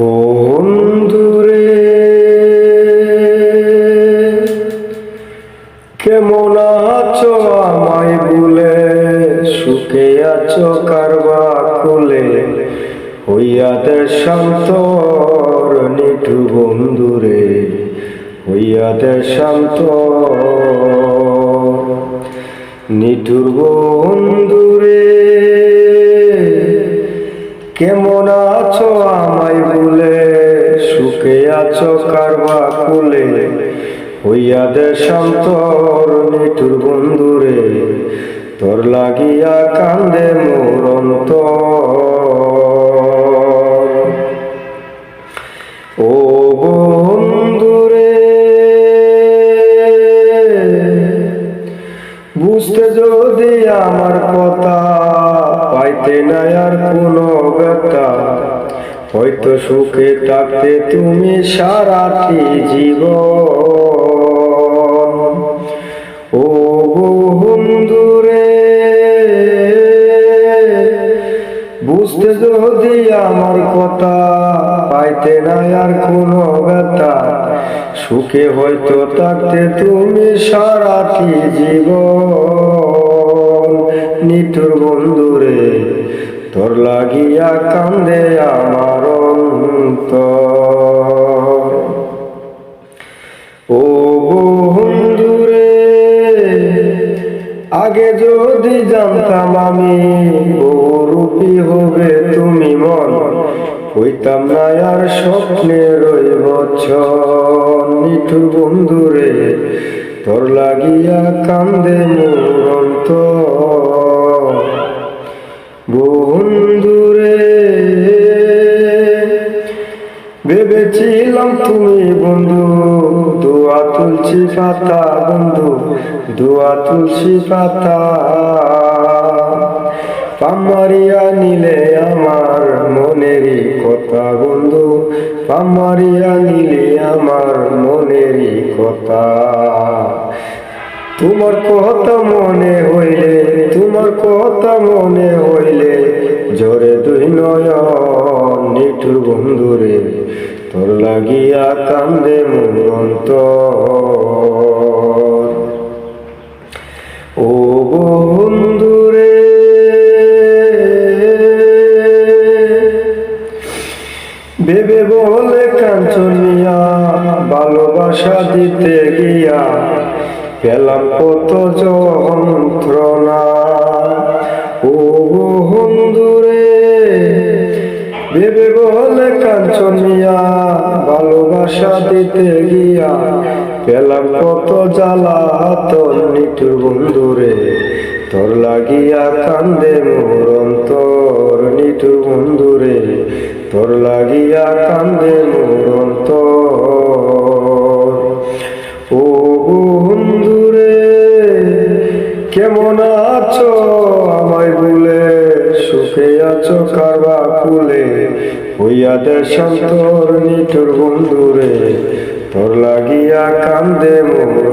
বন্ধুরে, কেমন আছো আমায় ভুলে? সুখে আছো কারবা কুলে? হইয়া দেশান্তর নিঠু বন্ধুরে, হইয়া দেশান্তর নিঠুর বন্ধুরে, কেমন আছো সুখে কারবা কুলে হইয়া দেশান্তর নিঠুর বন্ধুরে, তোর লাগিয়া কান্দে মোর ও বন্ধুরে, বুঝতে যদি আমার কথা পাইতে নাই আর কোনো ব্যথা হয়তো সুখে থাকতে তুমি সারাটি জীবন। ও বন্ধুরে, বুঝতে যদি আমার কথা পাইতে নাই আর কোনো ব্যথা, সুখে হয়তো থাকতে তুমি সারাটি জীব নিঠুর বন্ধুরে তোর লাগিয়া কান্দে আমার অন্তর। ও বন্ধুরে, আগে যদি জানতাম আমি রূপী হবে তুমি মন, হইতাম না আর স্বপ্নে রইব নিঠুর বন্ধুরে, তোর লাগিয়া কান্দে মোর অন্তর। বন্ধুরে, ভেবেছিলাম তুমি বন্ধু, দোয়া তুলছি পাতা বন্ধু, দোয়া তুলছি পাতা। পামারিয়া নিলে আমার মনেরই কথা বন্ধু, পামারিয়া নিলে আমার মনেরই কথা। তোমার কথা মনে হইলে লাগিয়া কান্দে মন অন্তর ও বন্ধুরে, ভেবে বলে কাঞ্চনিয়া, ভালোবাসা দিতে গিয়া পেলাম কত যন্ত্রণা। ও বন্ধুরে ভেবে বলে কাঞ্চনিয়া, ভালোবাসা দিতে গিয়া পেলাম কত জ্বালা তোর নিঠুর বন্ধুরে। তোর লাগিয়া কান্দে মোর অন্তর নিঠুর বন্ধুরে। তোর লাগিয়া কান্দে মোর সুখে আছো কারবা কুলে হইয়া দেশান্তর নিঠুর বন্ধুরে। তোর লাগিয়া কান্দে মোর